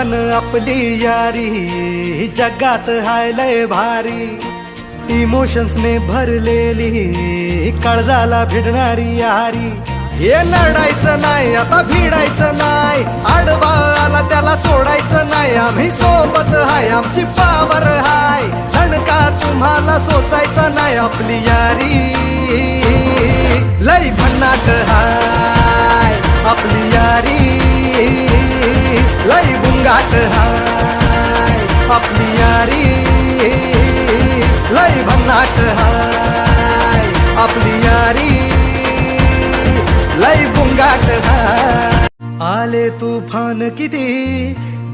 मन आपली यारी जगात हाय लय भारी. इमोशन्सने भरलेली काळजाला भिडणारी यारी. हे लढायचं नाही आता भिडायचं नाही. आडवा आला त्याला सोडायचं नाही. आम्ही सोबत हाय आमची पावर हाय. दणका तुम्हाला सोसायचा नाही आपली यारी. लय भन्नाट हाय. लय हाय आपली यारी। लय भन्नाट हाय आपली यारी। लय बुंगाट हाय। आले तुफान किती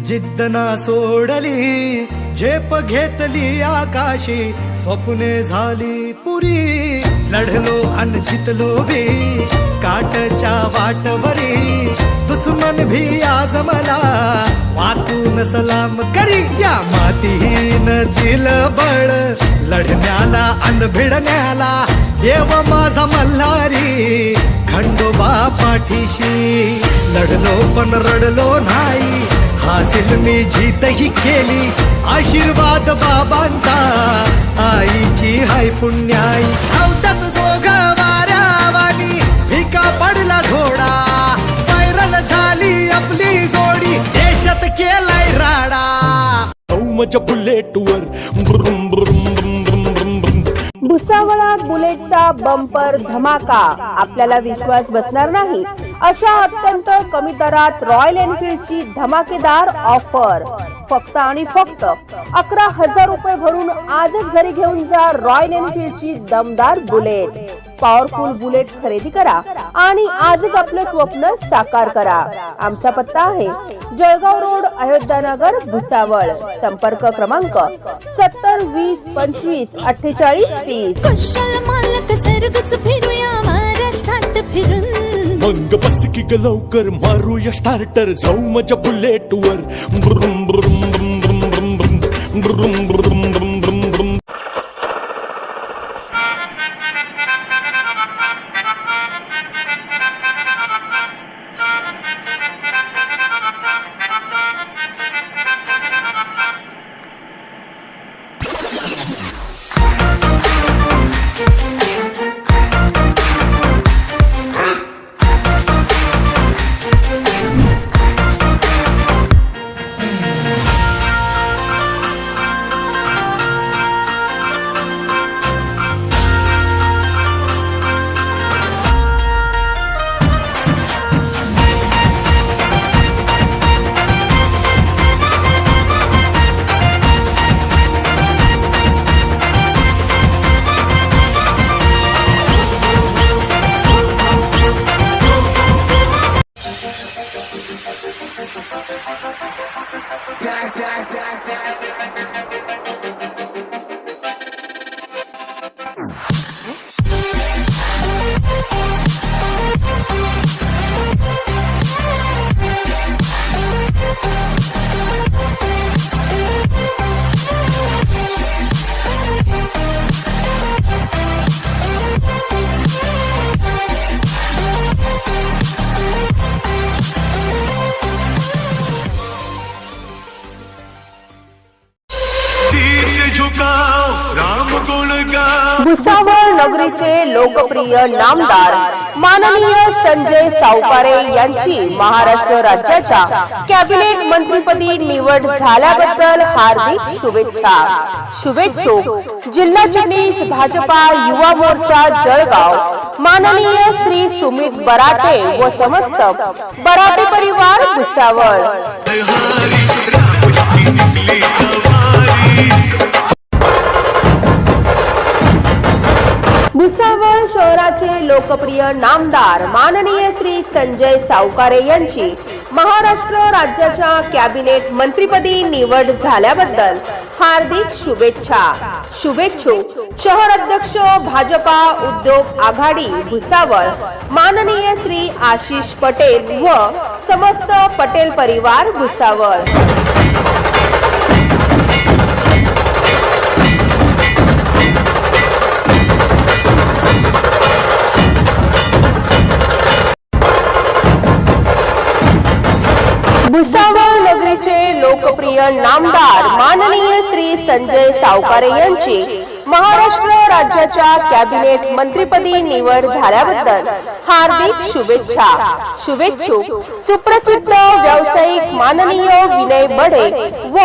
जिद्द ना सोडली। झेप घेतली आकाशी स्वप्ने झाली पुरी। लढलो अन जितलो भी काटच्या वाटवरी। दुश्मन भी आज मला वाकून सलाम करी या मातीन दिल बळ। लढण्याला अन भिडण्याला देव माझा मल्हारी। खंडोबा पाठीशी लढलो पण रडलो नाही। हासिल मी जीतही केली आशीर्वाद बाबांचा। आईची हाय पुण्याई। धावतात दोघं वाऱ्यावानी भिका पडला घोडा। झाली आपली जोडी. देशात केलाय राडा. ब्रुम ब्रुम ब्रुम ब्रुम ब्रुम ब्रुम. भुसावळात बुलेटचा बंपर धमाका. आपल्याला विश्वास बसणार नाही. अशा अत्यंत कमी दरात रॉयल एनफील्डची धमाकेदार ऑफर फक्त आणि फक्त अकरा हजार रुपये भरून आजच घरी घेऊन जा रॉयल एनफील्डची दमदार बुलेट. पॉवरफुल बुलेट खरेदी करा आणि आजच आपलं स्वप्न साकार करा. आमचा पत्ता आहे जळगाव रोड अयोध्यानगर भुसावळ. संपर्क क्रमांक सत्तर वीस पंचवीस अठ्ठेचाळीस तीस. मग बस की ग लवकर मारूया स्टार्टर जाऊ माझ्या बुलेटवर ब्रुम ब्रुम ब्रुम ब्रुम ब्रुम ब्रुम ब्रुम ब्रुम ब्रुम ब्रुम ब्रुम Yeah. भुसावळ नगरीचे लोकप्रिय नामदार माननीय संजय सावकारे यांची महाराष्ट्र राज्याच्या कॅबिनेट मंत्रीपदी निवड झाल्याबद्दल हार्दिक शुभेच्छा. शुभेच्छुक जिल्हा चिटणीस भाजपा युवा मोर्चा जळगाव. माननीय श्री सुमित बराटे व समस्त बराटे परिवार भुसावळ. लोकप्रिय नामदार माननीय श्री संजय सावकारे यांची महाराष्ट्र राज्याच्या कॅबिनेट मंत्रीपदी निवड झाल्याबद्दल हार्दिक शुभेच्छा. शुभेच्छुक शहर अध्यक्ष भाजपा उद्योग आघाडी भुसावळ माननीय श्री आशिष पटेल व समस्त पटेल परिवार भुसावळ. भुसावळ नगरीचे लोकप्रिय नामदार माननीय श्री संजय सावकारे यांची महाराष्ट्र राज्याच्या कॅबिनेट मंत्रीपदी निवड झाल्याबद्दल हार्दिक शुभेच्छा. शुभेच्छुक सुप्रसिद्ध व्यावसायिक माननीय विनय बडे व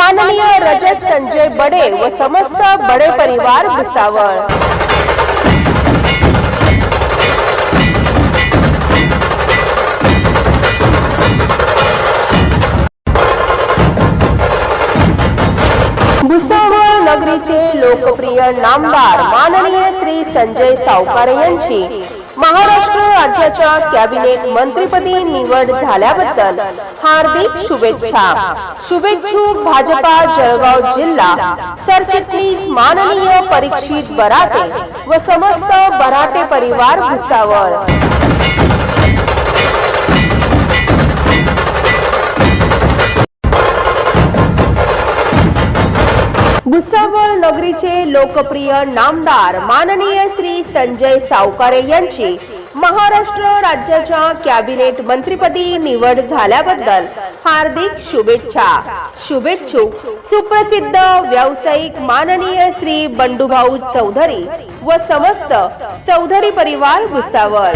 माननीय रजत संजय बडे व समस्त बडे परिवार भुसावळ. भुसावळ नगरीचे लोकप्रिय नामदार माननीय श्री संजय सावकारे यांची महाराष्ट्र राज्याच्या कॅबिनेट मंत्रीपदी निवड झाल्याबद्दल हार्दिक शुभेच्छा. शुभेच्छुक भाजपा जळगाव जिल्हा सरचिटणीस माननीय परीक्षित बराटे व समस्त बराटे परिवार भुसावळ. भुसावळ नगरीचे लोकप्रिय नामदार माननीय श्री संजय सावकारे यांची महाराष्ट्र राज्याच्या कॅबिनेट मंत्रीपदी निवड झाल्याबद्दल हार्दिक शुभेच्छा. शुभेच्छुक सुप्रसिद्ध व्यावसायिक माननीय श्री बंडूभाऊ चौधरी व समस्त चौधरी परिवार भुसावळ.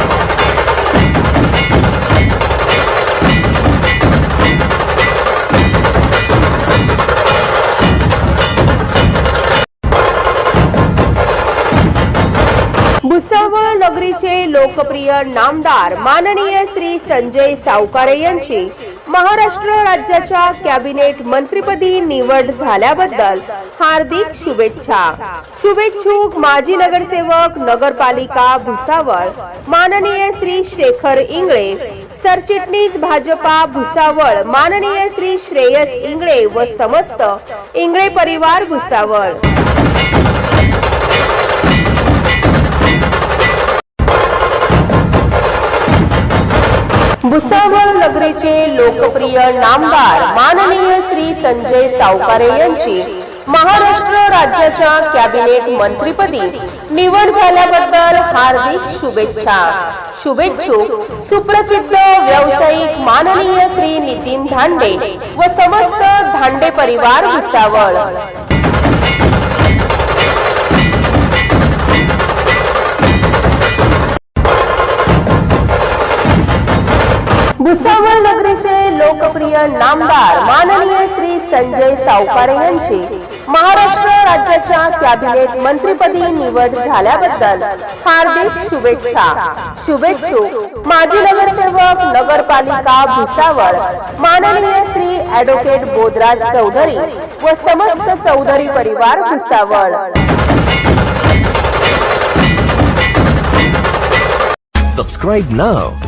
लोकप्रिय नामदार माननीय श्री संजय सावकारे यांची महाराष्ट्र राज्याच्या कॅबिनेट मंत्रीपदी निवड झाल्याबद्दल हार्दिक शुभेच्छा. शुभेच्छुक माजी नगरसेवक नगरपालिका भुसावळ माननीय श्री शेखर इंगळे सरचिटणीस भाजपा भुसावळ माननीय श्री श्रेयस इंगळे व समस्त इंगळे परिवार भुसावळ. भुसावळ नगरीचे लोकप्रिय नामदार माननीय श्री संजय सावकारे यांची महाराष्ट्र राज्याच्या कॅबिनेट मंत्रीपदी निवड झाल्याबद्दल हार्दिक शुभेच्छा. शुभेच्छुक सुप्रसिद्ध व्यावसायिक माननीय श्री नितीन धांडे व समस्त धांडे परिवार भुसावळ. भुसावळ नगरीचे लोकप्रिय नामदार माननीय श्री संजय सावकारे यांची महाराष्ट्र राज्याच्या कॅबिनेट मंत्रीपदी निवड झाल्याबद्दल हार्दिक शुभेच्छा. शुभेच्छुक माजी नगरसेवक नगरपालिका भुसावळ माननीय श्री ऍडव्होकेट बोधराज चौधरी व समस्त चौधरी परिवार भुसावळ. Subscribe now